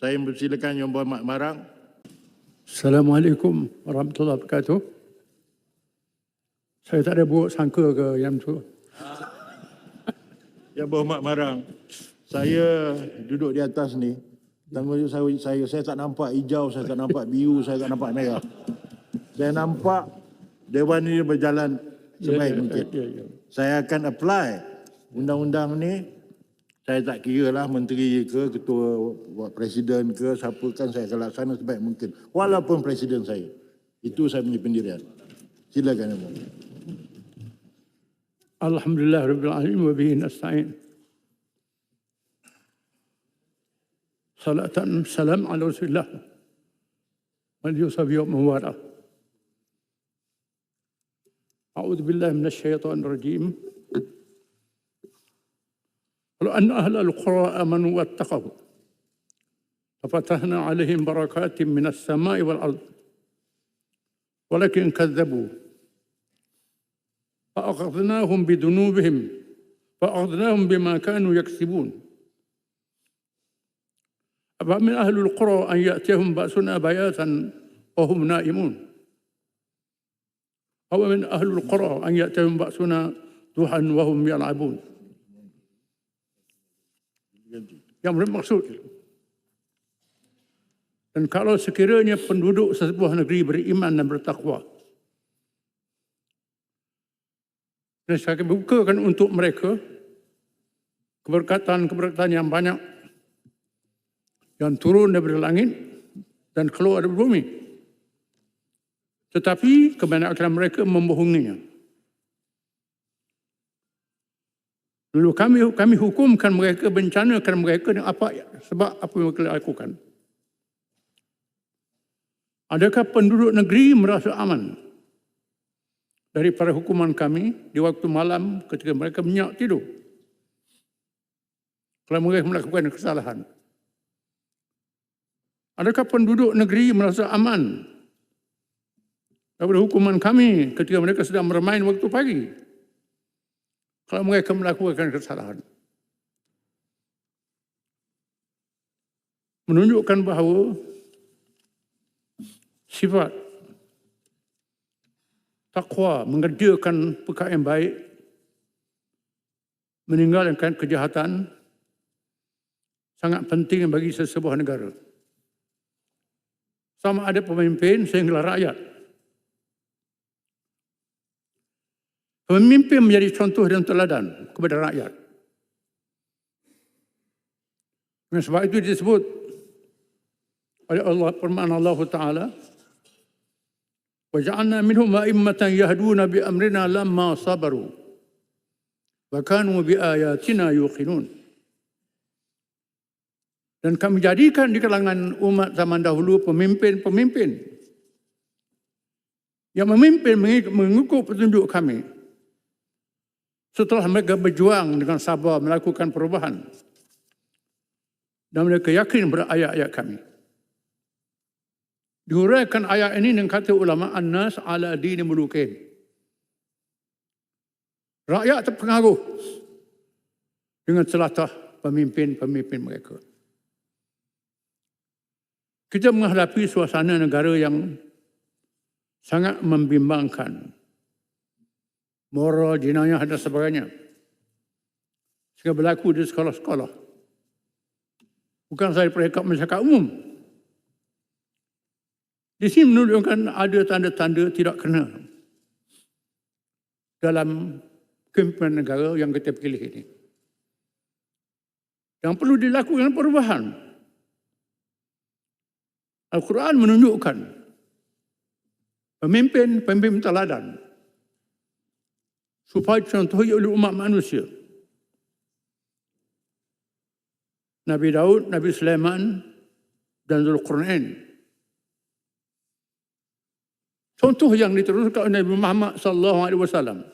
Saya mempersilakan Yang Berhormat Marang. Assalamualaikum warahmatullahi wabarakatuh. Saya tak ada buruk sangka ke yang tu. Yang Berhormat Marang. Saya duduk di atas ni. Menurut saya, saya, saya tak nampak hijau, saya tak nampak biru, saya tak nampak merah. Saya nampak Dewan ini berjalan sebaik mungkin. Ya, ya. Saya akan apply undang-undang ni Saya tak kira lah menteri ke, ketua presiden ke, siapa kan saya akan laksana sebaik mungkin. Walaupun presiden saya. Itu saya punya pendirian. Silakan. Ibu. Alhamdulillah Rabbil Alamin wa bihi nasta'in. Salatan salam ala Rasulillah. Wal yusabi wa mawara. أعوذ بالله من الشيطان الرجيم ولو أن أهل القرى آمنوا واتقوا. لفتحنا عليهم بركات من السماء والأرض. ولكن كذبوا. فأخذناهم بذنوبهم. فأخذناهم بما كانوا يكسبون. أفمن أهل القرى أن يأتيهم بأسنا بياتا وهم نائمون؟ أو من أهل القرى أن يأتيهم بأسنا ضحى وهم يلعبون؟ Yang bermaksud dan kalau sekiranya penduduk sebuah negeri beriman dan bertakwa dan saya akan bukakan untuk mereka keberkatan-keberkatan yang banyak yang turun dari langit dan keluar dari bumi. Tetapi kebanyakan mereka membohonginya. Lalu kami kami hukumkan mereka bencana kerana mereka dengan apa sebab apa yang mereka lakukan. Adakah penduduk negeri merasa aman daripada hukuman kami di waktu malam ketika mereka menyak tidur? Kalau mereka melakukan kesalahan. Adakah penduduk negeri merasa aman daripada hukuman kami ketika mereka sedang bermain waktu pagi? Kalau mereka melakukan kesalahan. Menunjukkan bahawa sifat takwa mengerjakan perkara yang baik meninggalkan kejahatan sangat penting bagi sesebuah negara. Sama ada pemimpin sehingga rakyat. Pemimpin menjadi contoh dan teladan kepada rakyat. Dan sebab itu disebut oleh Allah firman Allah Taala وجعلنا منهم أئمة يهدون بأمرنا لما صبروا وكانوا بآياتنا يوقنون dan kami jadikan di kalangan umat zaman dahulu pemimpin-pemimpin yang memimpin mengikut petunjuk kami setelah mereka berjuang dengan sabar melakukan perubahan dan mereka yakin pada ayat-ayat kami. Diuraikan ayat ini dengan kata ulama An-Nas ala dini mulukin. Rakyat terpengaruh dengan celatah pemimpin-pemimpin mereka. Kita menghadapi suasana negara yang sangat membimbangkan. Moral, jenayah dan sebagainya. Sehingga berlaku di sekolah-sekolah. Bukan saya peringkat masyarakat umum. Di sini menunjukkan ada tanda-tanda tidak kena dalam kepimpinan negara yang kita pilih ini. Yang perlu dilakukan perubahan. Al-Quran menunjukkan pemimpin-pemimpin teladan supaya contohi oleh umat manusia. Nabi Daud, Nabi Sulaiman dan Zulkarnain Contoh yang diteruskan oleh Nabi Muhammad sallallahu alaihi wasallam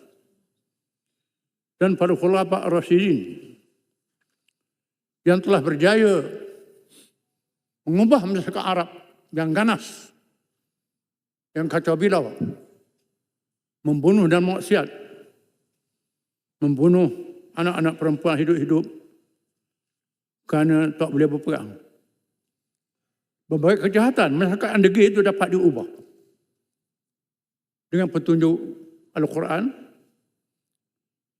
dan para khulafa ar-rasyidin yang telah berjaya mengubah masyarakat Arab yang ganas, yang kacau bilau, membunuh dan maksiat, membunuh anak-anak perempuan hidup-hidup kerana tak boleh berperang. berbagai kejahatan masyarakat yang degil itu dapat diubah dengan petunjuk Al-Quran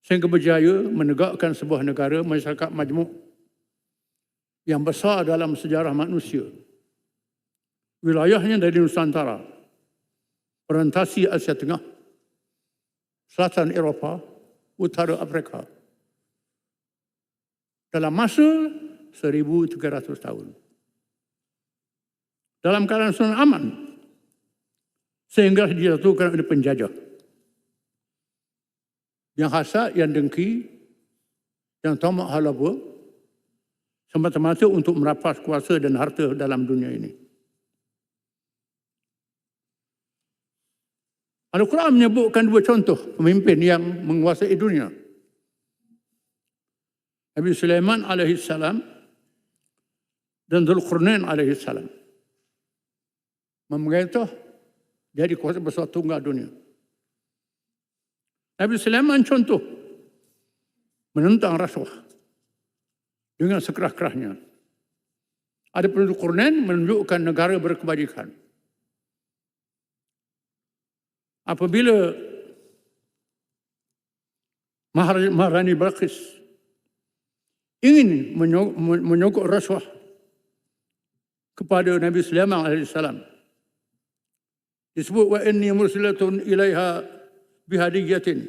sehingga berjaya menegakkan sebuah negara masyarakat majmuk yang besar dalam sejarah manusia. Wilayahnya dari Nusantara, orientasi Asia Tengah, selatan Eropah, utara Afrika. Dalam masa 1300 tahun. Dalam keadaan sunnah aman, sehingga dijatuhkan oleh penjajah. Yang hasad, yang dengki, yang tamak halaba, semata-mata untuk merapas kuasa dan harta dalam dunia ini. Al-Quran menyebutkan dua contoh pemimpin yang menguasai dunia. Nabi Sulaiman AS dan Zulkarnain AS. Memerintah jadi kuasa besar tunggal dunia. Nabi Sulaiman contoh menentang rasuah dengan sekerah-kerahnya. Ada penduduk Qurnan menunjukkan negara berkebajikan. Apabila Maharani Balqis ingin menyokok rasuah kepada Nabi Sulaiman AS. Disebut wa inni mursilatun ilaiha bihadiyatin.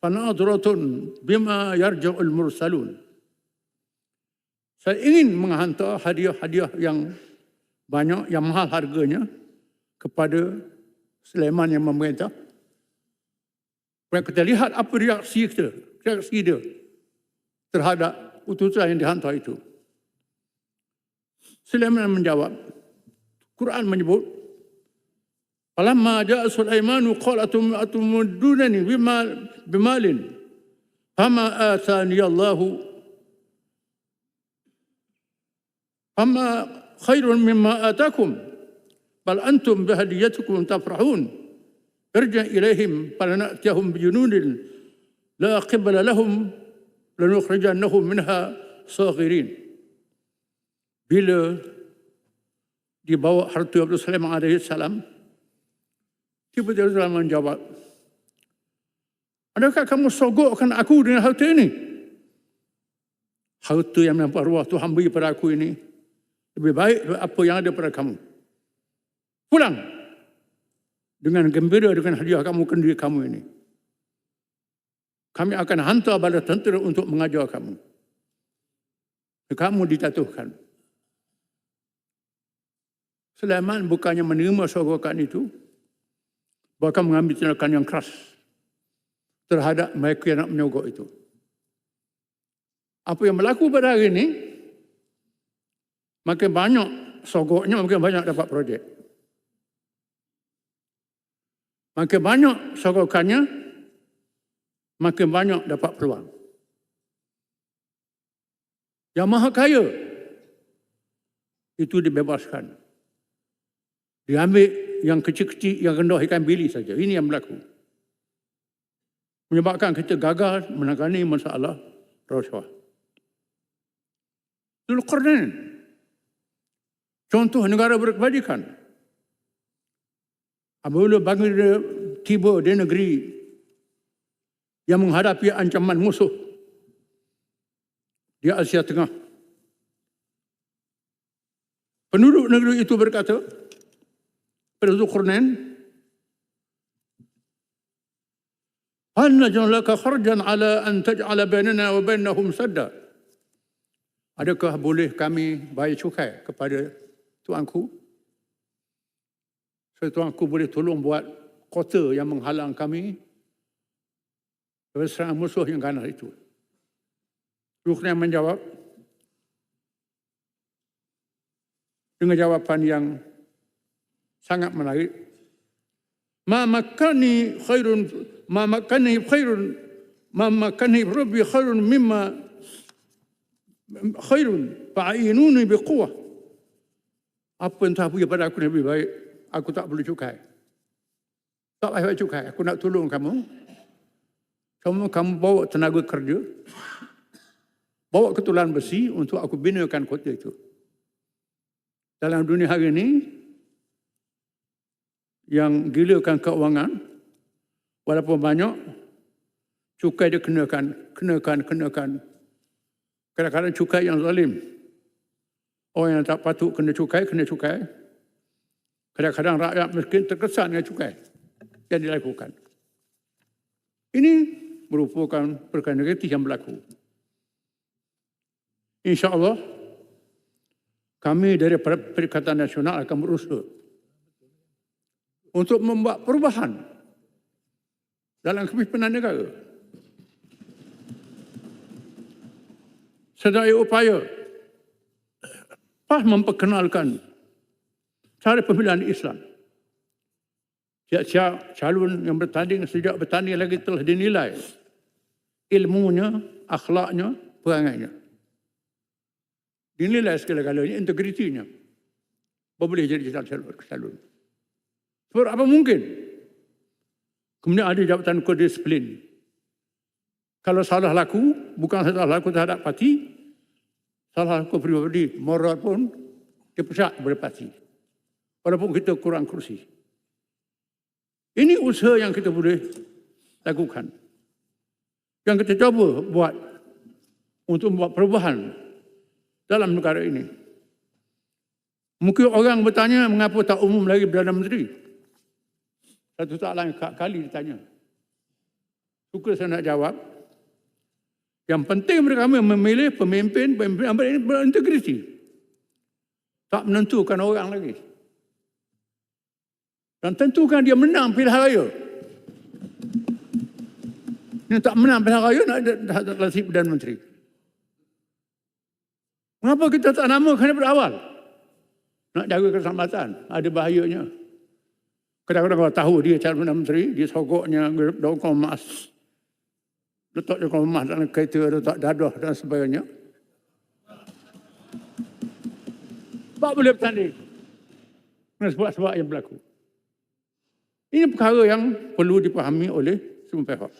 Fanadratun bima yarja'ul mursalun. Saya ingin menghantar hadiah-hadiah yang banyak, yang mahal harganya kepada Sulaiman yang memerintah. Supaya kita lihat apa reaksi kita, reaksi dia terhadap utusan yang dihantar itu. Sulaiman menjawab, Quran menyebut, Falamma ja'a Sulaiman qala atumudunani bimal bimalin fama atani Allah fama khairun mimma atakum bal antum bihadiyatikum tafrahun irja ilaihim falanatiyahum bijunudin la qibla lahum lanukhrijannahum minha saghirin bila dibawa harta Abdul Salam alaihi salam. Tiba-tiba Rasulullah menjawab, Adakah kamu sogokkan aku dengan harta ini? Harta yang nampak ruah Tuhan beri pada aku ini lebih baik apa yang ada pada kamu. Pulang dengan gembira dengan hadiah kamu ke diri kamu ini. Kami akan hantar bala tentera untuk mengajar kamu. Kamu dijatuhkan. Sulaiman bukannya menerima sogokan itu, bahkan mengambil tindakan yang keras terhadap mereka yang nak menyogok itu. Apa yang berlaku pada hari ini, makin banyak sogoknya, makin banyak dapat projek. Makin banyak sogokannya, makin banyak dapat peluang. Yang maha kaya, itu dibebaskan. Dia ambil yang kecil-kecil, yang rendah ikan bili saja. Ini yang berlaku. Menyebabkan kita gagal menangani masalah rasuah. Dulu Qarnain. Contoh negara berkebajikan. Apabila bagi dia tiba di negeri yang menghadapi ancaman musuh di Asia Tengah. Penduduk negeri itu berkata, pada Zulkarnain هل نجعل لك خرجا على أن تجعل بيننا وبينهم سدا Adakah boleh kami bayar cukai kepada tuanku? Supaya tuanku boleh tolong buat kota yang menghalang kami dari serangan musuh yang ganas itu. Rukna menjawab dengan jawapan yang sangat menarik. Ma makani khairun ma makani khairun ma makani rabbi khairun mimma khairun fa'inuni biquwah. Apa entah apa pada aku lebih baik, aku tak perlu cukai. Tak payah cukai, aku nak tolong kamu. Kamu kamu bawa tenaga kerja, bawa ketulan besi untuk aku binakan kota itu. dalam dunia hari ini yang gilakan keuangan walaupun banyak cukai dia kenakan kenakan kenakan kadang-kadang cukai yang zalim orang yang tak patut kena cukai kena cukai kadang-kadang rakyat miskin terkesan dengan cukai yang dilakukan ini merupakan perkara negatif yang berlaku InsyaAllah kami dari Perikatan Nasional akan berusaha untuk membuat perubahan dalam kepimpinan negara. Sedaya upaya pas memperkenalkan cara pemilihan Islam. Siap-siap calon yang bertanding sejak bertanding lagi telah dinilai ilmunya, akhlaknya, perangainya. Dinilai segala-galanya, integritinya. Boleh jadi calon. Sebab apa mungkin? Kemudian ada jabatan kedisiplin. Kalau salah laku, bukan salah laku terhadap parti, salah laku pribadi, moral pun dipecat oleh parti. Walaupun kita kurang kursi. Ini usaha yang kita boleh lakukan. Yang kita cuba buat untuk membuat perubahan dalam negara ini. Mungkin orang bertanya mengapa tak umum lagi Perdana Menteri. Satu tak lain kali ditanya. Suka saya nak jawab. Yang penting mereka memilih pemimpin, pemimpin yang berintegriti. Tak menentukan orang lagi. Dan tentukan dia menang pilihan raya. Yang tak menang pilihan raya nak lasik Perdana Menteri. Mengapa kita tak namakan daripada awal? Nak jaga keselamatan. Ada bahayanya. Kadang-kadang kalau tahu dia calon Perdana Menteri, dia sogoknya daun emas. Letak daun emas dalam kereta, letak dadah dan sebagainya. Tak boleh bertanding. Sebab-sebab yang berlaku. Ini perkara yang perlu dipahami oleh semua pihak.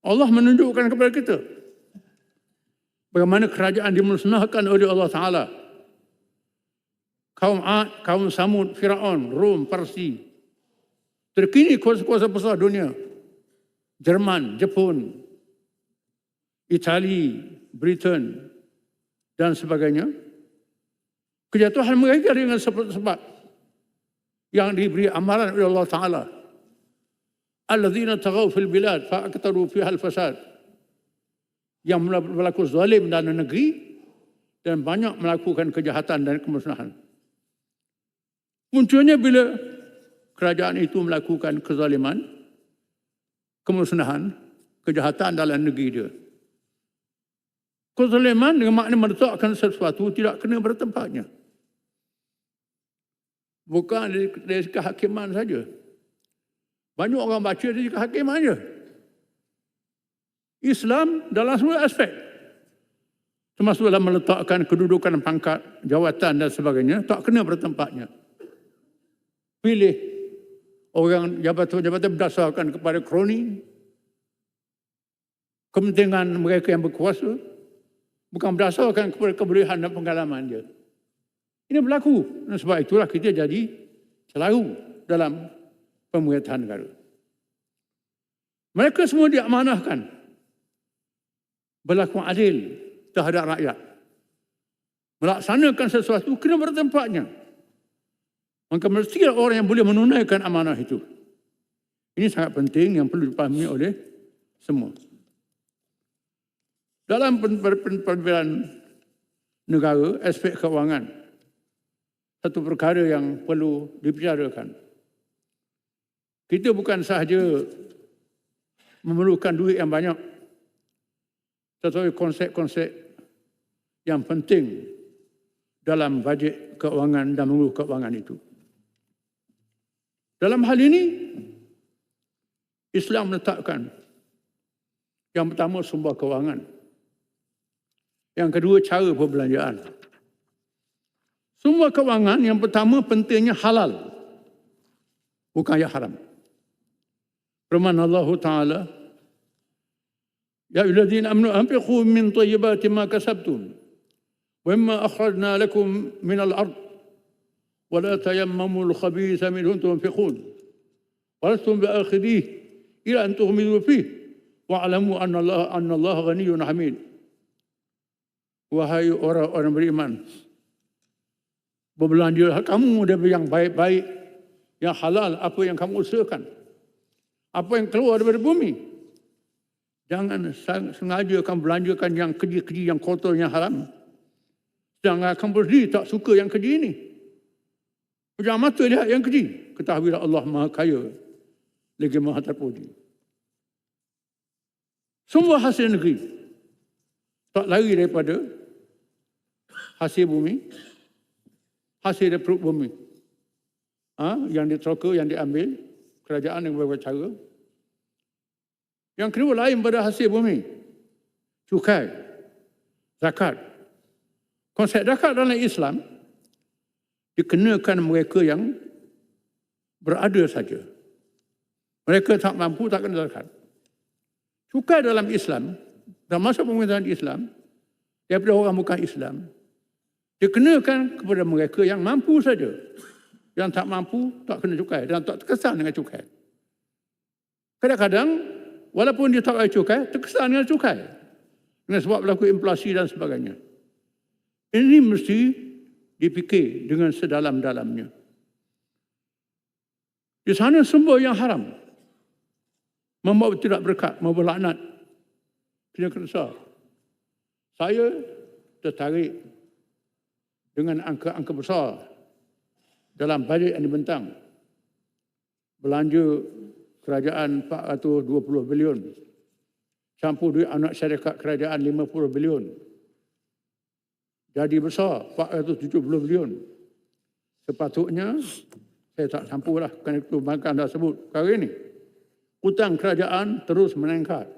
Allah menunjukkan kepada kita bagaimana kerajaan dimusnahkan oleh Allah Ta'ala. Kaum Ad, kaum Samud, Fir'aun, Rom, Parsi. Terkini kuasa-kuasa besar dunia. Jerman, Jepun, Itali, Britain, dan sebagainya. Kejatuhan mereka dengan sebab-sebab yang diberi amaran oleh Allah Ta'ala. Alladzina tagaw fil bilad fa'aktaru fiha al-fasad. Yang berlaku zalim dalam negeri dan banyak melakukan kejahatan dan kemusnahan. Munculnya bila kerajaan itu melakukan kezaliman, kemusnahan, kejahatan dalam negeri dia. Kezaliman dengan makna meletakkan sesuatu tidak kena bertempatnya. Bukan dari, dari kehakiman saja. Banyak orang baca dari kehakiman saja. Islam dalam semua aspek. Termasuk dalam meletakkan kedudukan pangkat, jawatan dan sebagainya. Tak kena bertempatnya. Pilih orang jabatan-jabatan berdasarkan kepada kroni. Kepentingan mereka yang berkuasa. Bukan berdasarkan kepada kebolehan dan pengalaman dia. Ini berlaku. Sebab itulah kita jadi selalu dalam pemerintahan negara. Mereka semua diamanahkan berlaku adil terhadap rakyat. Melaksanakan sesuatu kena bertempatnya. Maka mesti orang yang boleh menunaikan amanah itu. Ini sangat penting yang perlu dipahami oleh semua. Dalam perbedaan negara, aspek keuangan, satu perkara yang perlu dibicarakan. Kita bukan sahaja memerlukan duit yang banyak, tetapi konsep-konsep yang penting dalam bajet keuangan dan mengurus keuangan itu. Dalam hal ini, Islam meletakkan yang pertama sumber keuangan. Yang kedua cara perbelanjaan. Semua kewangan yang pertama pentingnya halal. Bukan yang haram. Firman Allah Ta'ala. Ya iladzina amnu anfiqu min tayyibati ma kasabtum. Wa imma akhradna lakum min al-ard. Wa la tayammamu al-khabitha min hun tunfiqun. Wa lastum bi'akhidih ila an tuhmidu fih. Wa'alamu anna Allah, anna Allah ghaniyun hamid. Wahai orang-orang beriman. Wahai orang-orang beriman berbelanja kamu dari yang baik-baik, yang halal, apa yang kamu usahakan. Apa yang keluar daripada bumi. Jangan sengaja kamu belanjakan yang keji-keji, yang kotor, yang haram. Jangan kamu berdiri tak suka yang keji ini. Jangan mata lihat yang keji. Ketahuilah Allah Maha Kaya. Lagi Maha Terpuji. Semua hasil negeri. Tak lari daripada hasil bumi. Hasil dari perut bumi. Ha? Yang diteroka, yang diambil. Kerajaan yang berbagai cara. Yang kedua lain pada hasil bumi. Cukai. Zakat. Konsep zakat dalam Islam dikenakan mereka yang berada saja. Mereka tak mampu tak kena zakat. Cukai dalam Islam, dalam masa pemerintahan Islam, daripada orang bukan Islam, dikenakan kepada mereka yang mampu saja. Yang tak mampu, tak kena cukai. Dan tak terkesan dengan cukai. Kadang-kadang, walaupun dia tak bayar cukai, terkesan dengan cukai. Dengan sebab berlaku inflasi dan sebagainya. Ini mesti dipikir dengan sedalam-dalamnya. Di sana semua yang haram. Membawa tidak berkat, membawa laknat. Penyakit besar. Saya tertarik dengan angka-angka besar dalam bajet yang dibentang. Belanja kerajaan 420 bilion. Campur duit anak syarikat kerajaan 50 bilion. Jadi besar 470 bilion. Sepatutnya saya tak campur lah kerana itu makan dah sebut perkara ini. Hutang kerajaan terus meningkat.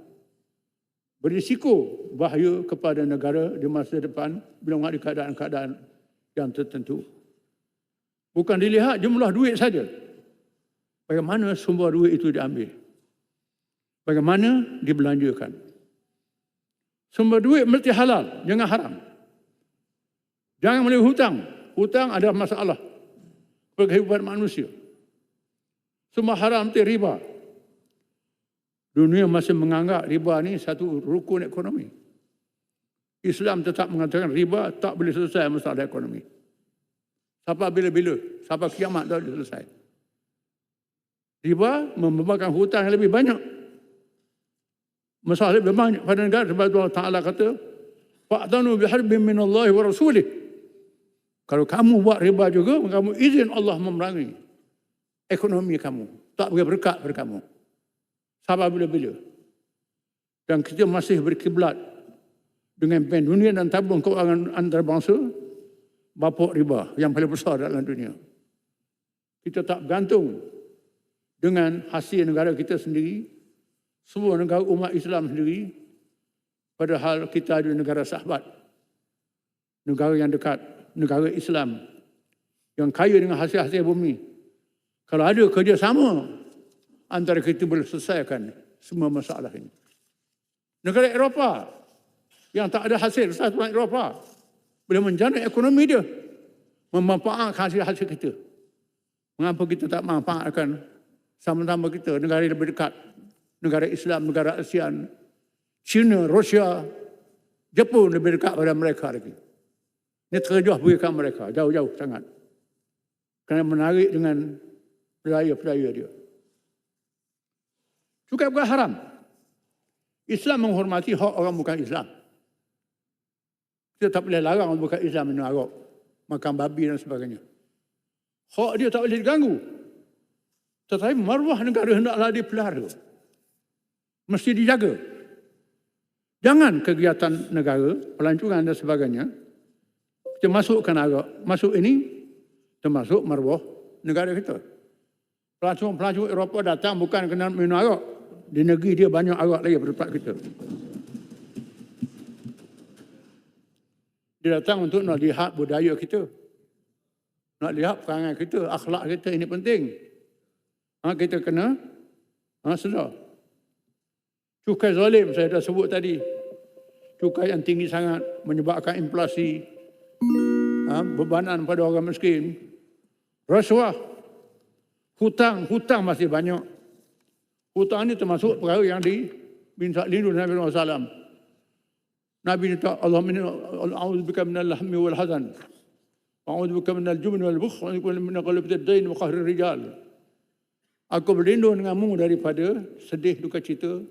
Berisiko bahaya kepada negara di masa depan bila ada keadaan-keadaan yang tertentu. Bukan dilihat jumlah duit saja. Bagaimana sumber duit itu diambil. Bagaimana dibelanjakan. Sumber duit mesti halal, jangan haram. Jangan melalui hutang. Hutang ada masalah kehidupan manusia. Semua haram itu riba. Dunia masih menganggap riba ni satu rukun ekonomi. Islam tetap mengatakan riba tak boleh selesai masalah ekonomi. Sampai bila-bila, sampai kiamat tak boleh selesai. Riba membebankan hutang yang lebih banyak. Masalah lebih banyak pada negara sebab Allah Ta'ala kata Fa'tanu biharbin min Allah wa rasulih. Kalau kamu buat riba juga, kamu izin Allah memerangi ekonomi kamu. Tak boleh berkat pada kamu. Sabar bila-bila. Dan kita masih berkiblat dengan bank dunia dan tabung keuangan antarabangsa bapuk riba yang paling besar dalam dunia. Kita tak bergantung dengan hasil negara kita sendiri, semua negara umat Islam sendiri, padahal kita ada negara sahabat, negara yang dekat, negara Islam yang kaya dengan hasil-hasil bumi. Kalau ada kerjasama antara kita boleh selesaikan semua masalah ini. Negara Eropah yang tak ada hasil, satu Eropah boleh menjana ekonomi dia memanfaatkan hasil-hasil kita. Mengapa kita tak manfaatkan sama-sama kita, negara yang lebih dekat, negara Islam, negara ASEAN, China, Rusia, Jepun lebih dekat pada mereka lagi. Ini terjauh berikan mereka, jauh-jauh sangat. Kerana menarik dengan pelaya-pelaya dia. Cukai bukan haram. Islam menghormati hak orang bukan Islam. Kita tak boleh larang bukan Islam minum arak, makan babi dan sebagainya. Hak dia tak boleh diganggu. Tetapi maruah negara hendaklah dipelihara. Mesti dijaga. Jangan kegiatan negara, pelancongan dan sebagainya, kita masukkan arak. Masuk ini, termasuk maruah negara kita. Pelancong-pelancong Eropah datang bukan kena minum arak. Di negeri dia banyak arak lagi tempat kita. Dia datang untuk nak lihat budaya kita. Nak lihat perangai kita, akhlak kita ini penting. Ha, kita kena ha, sedar. Cukai zalim saya dah sebut tadi. Cukai yang tinggi sangat menyebabkan inflasi, ha, bebanan pada orang miskin, rasuah, hutang, hutang masih banyak. Hutang ini termasuk perkara yang diminta lindung Nabi SAW. Nabi minta Allah min a'udzubika minal lahmi wal hazan. A'udzubika minal jubni wal bukh wa min qalbi ad-dain wa qahri rijal. Aku berlindung denganmu daripada sedih duka cita,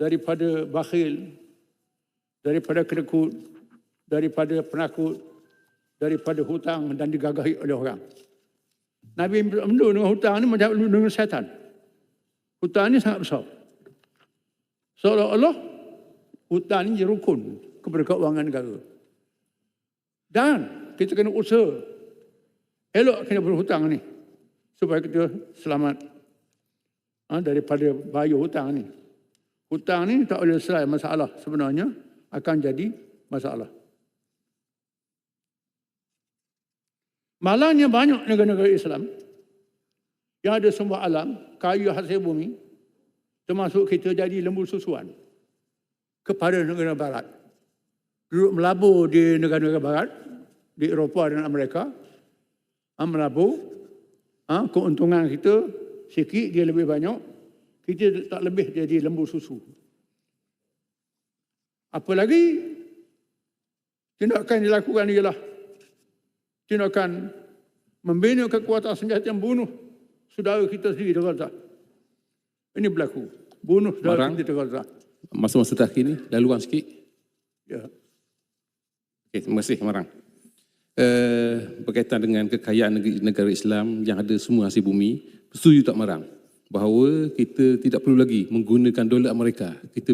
daripada bakhil, daripada kedekut, daripada penakut, daripada hutang dan digagahi oleh orang. Nabi berlindung dengan hutang ni macam dengan syaitan. Hutang ni sangat besar. Seolah-olah hutang ni rukun kepada keuangan negara. Dan kita kena usaha elok kena berhutang ni supaya kita selamat ha, daripada bahaya hutang ni. Hutang ni tak boleh selesai masalah sebenarnya akan jadi masalah. Malangnya banyak negara-negara Islam yang ada sumber alam, kayu hasil bumi, termasuk kita jadi lembu susuan kepada negara barat. Duduk melabur di negara-negara barat, di Eropah dan Amerika, ha, melabur, ha, keuntungan kita sikit, dia lebih banyak, kita tak lebih jadi lembu susu. Apa lagi? Tindakan yang dilakukan ialah tindakan membina kekuatan senjata yang bunuh saudara kita sendiri di Gaza. Ini berlaku. Bunuh saudara Barang. kita di Gaza. Masa-masa terakhir ni, laluan sikit. Ya. Okey, terima kasih Marang. Uh, berkaitan dengan kekayaan negeri, negara Islam yang ada semua hasil bumi, setuju tak Marang? Bahawa kita tidak perlu lagi menggunakan dolar Amerika. Kita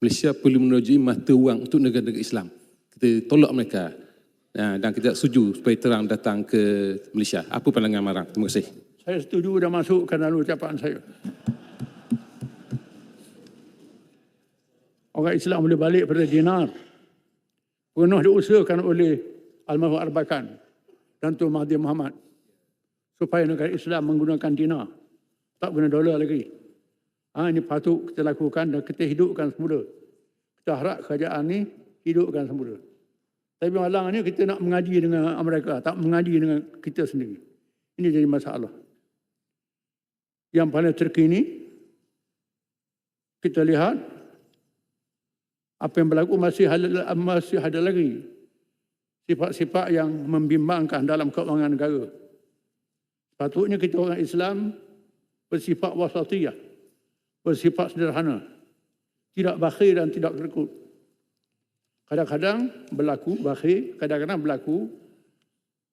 Malaysia perlu menunjukkan mata wang untuk negara-negara Islam. Kita tolak mereka. Uh, dan kita setuju supaya terang datang ke Malaysia. Apa pandangan Marang? Terima kasih. Saya setuju dan masukkan dalam ucapan saya. Orang Islam boleh balik pada dinar. Pernah diusahakan oleh Almarhum Arbakan dan Tuan Mahathir Muhammad supaya negara Islam menggunakan dinar. Tak guna dolar lagi. Ha, ini patut kita lakukan dan kita hidupkan semula. Kita harap kerajaan ni hidupkan semula. Tapi malangnya kita nak mengaji dengan Amerika, tak mengaji dengan kita sendiri. Ini jadi masalah. Yang paling terkini, kita lihat apa yang berlaku masih ada, masih ada lagi sifat-sifat yang membimbangkan dalam keuangan negara. Patutnya kita orang Islam bersifat wasatiyah, bersifat sederhana, tidak bakhil dan tidak kerkut. Kadang-kadang berlaku bakhil, kadang-kadang berlaku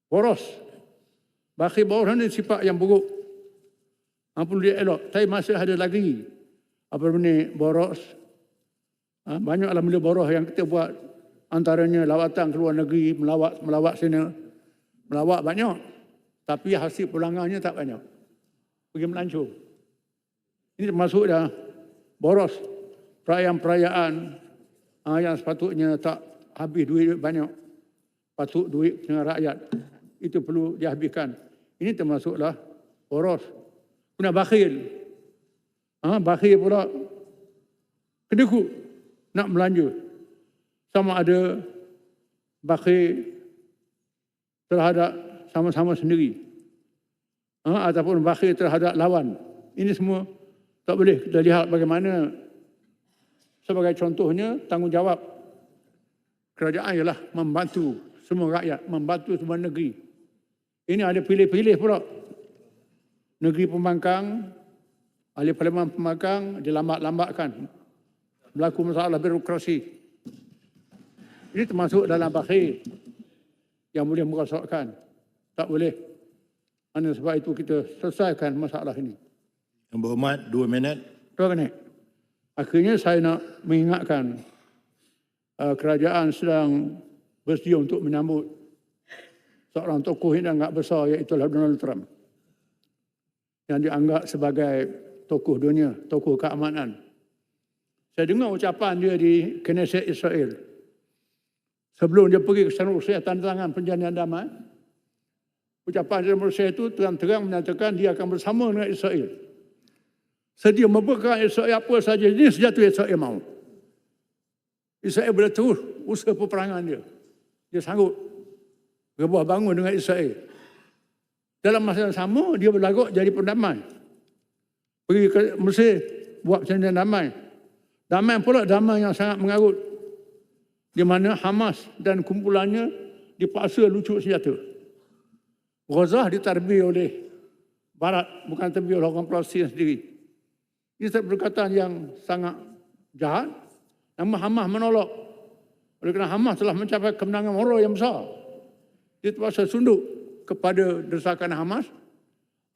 boros. Bakhil boros ini sifat yang buruk. Perlu dia elok. Tapi masih ada lagi apa ni boros. Ha, banyak alhamdulillah boros yang kita buat antaranya lawatan ke luar negeri, melawat melawat sini. Melawat banyak. Tapi hasil pulangannya tak banyak. Pergi melancur. Ini termasuk dah boros. Perayaan-perayaan ha, yang sepatutnya tak habis duit banyak. Patut duit dengan rakyat. Itu perlu dihabiskan. Ini termasuklah boros. Kena bakhil. Ha, bakhil pula kedekut nak belanja. Sama ada bakhil terhadap sama-sama sendiri. Ha, ataupun bakhil terhadap lawan. Ini semua tak boleh kita lihat bagaimana sebagai contohnya tanggungjawab kerajaan ialah membantu semua rakyat, membantu semua negeri. Ini ada pilih-pilih pula negeri pembangkang, ahli parlimen pembangkang dilambat-lambatkan. Berlaku masalah birokrasi. Ini termasuk dalam bakhil yang boleh merosakkan. Tak boleh. Kerana sebab itu kita selesaikan masalah ini. Yang berhormat, dua minit. Tuan Kenek, akhirnya saya nak mengingatkan uh, kerajaan sedang bersedia untuk menyambut seorang tokoh yang agak besar iaitu Donald Trump yang dianggap sebagai tokoh dunia, tokoh keamanan. Saya dengar ucapan dia di Knesset Israel. Sebelum dia pergi ke sana Rusia tanda tangan perjanjian damai, ucapan dia Rusia itu terang-terang menyatakan dia akan bersama dengan Israel. Sedia membekal Israel apa saja jenis senjata Israel mahu. Israel boleh terus usaha peperangan dia. Dia sanggup. rebah bangun dengan Israel. Dalam masa yang sama, dia berlagak jadi pendamai. Pergi ke Mesir, buat perjanjian damai. Damai pula damai yang sangat mengarut. Di mana Hamas dan kumpulannya dipaksa lucuk senjata. Gaza ditarbih oleh Barat, bukan tarbih oleh orang Palestin sendiri. Ini satu perkataan yang sangat jahat. Nama Hamas menolak. Oleh kerana Hamas telah mencapai kemenangan moral yang besar. Dia terpaksa sunduk kepada desakan Hamas.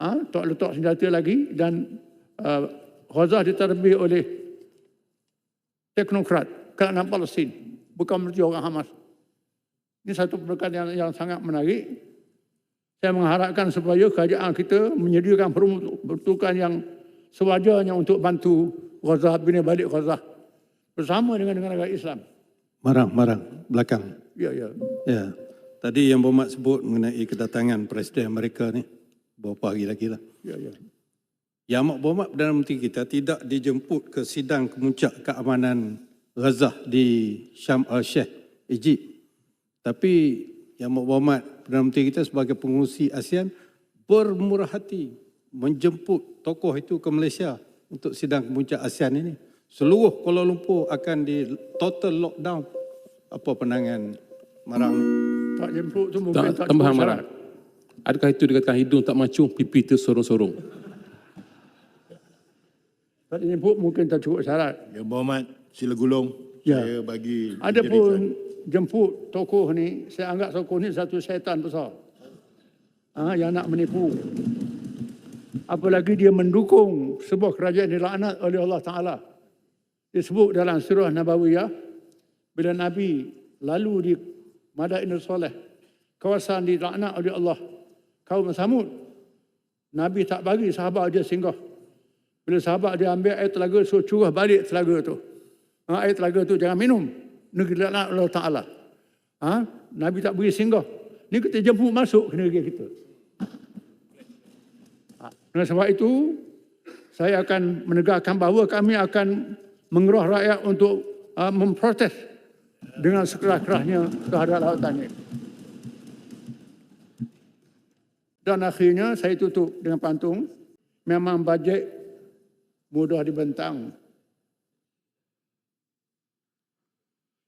Ha, tak letak senjata lagi dan uh, Gaza ditarbih oleh teknokrat kerajaan Palestin. Bukan berarti orang Hamas. Ini satu perkara yang, yang sangat menarik. Saya mengharapkan supaya kerajaan kita menyediakan peruntukan yang sewajarnya untuk bantu Gaza, bina balik Gaza. Bersama dengan negara Islam. Marang, marang, belakang. Ya, ya. Ya. Tadi yang Berhormat sebut mengenai kedatangan Presiden Amerika ni, beberapa hari lagi lah. Ya, ya. Yang Amat Berhormat Perdana Menteri kita tidak dijemput ke sidang kemuncak keamanan Gaza di Syam al-Sheikh, Egypt. Tapi Yang Amat Berhormat Perdana Menteri kita sebagai pengurusi ASEAN bermurah hati menjemput tokoh itu ke Malaysia untuk sidang kemuncak ASEAN ini. Seluruh Kuala Lumpur akan di total lockdown. Apa pandangan Marang? Tak jemput tu mungkin Tak, tak, marah. syarat. Adakah itu dikatakan hidung tak macung, pipi tu Tak jemput mungkin tak cukup syarat. Yang berhormat sila gulung. Ya. Saya bagi Ada pun jemput tokoh ni, saya anggap tokoh ni satu syaitan besar. Ha, yang nak menipu. Apalagi dia mendukung sebuah kerajaan dilaknat oleh Allah Ta'ala. Disebut dalam surah Nabawiyah, bila Nabi lalu di Madainul Soleh, kawasan dilaknat oleh Allah, kaum Samud, Nabi tak bagi sahabat dia singgah. Bila sahabat dia ambil air telaga, suruh curah balik telaga tu. Ha, air telaga tu jangan minum. Negeri Allah Ta'ala. Ha? Nabi tak beri singgah. Ni kita jemput masuk ke negeri kita. Ha. Dengan sebab itu, saya akan menegakkan bahawa kami akan mengeruh rakyat untuk uh, memprotes dengan sekeras-kerasnya terhadap lautan ini. Dan akhirnya saya tutup dengan pantun. Memang bajet mudah dibentang.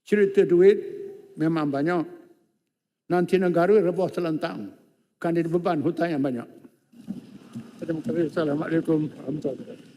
Cerita duit memang banyak. Nanti negara rebah terlentang. Kan dia beban hutang yang banyak. Assalamualaikum warahmatullahi wabarakatuh.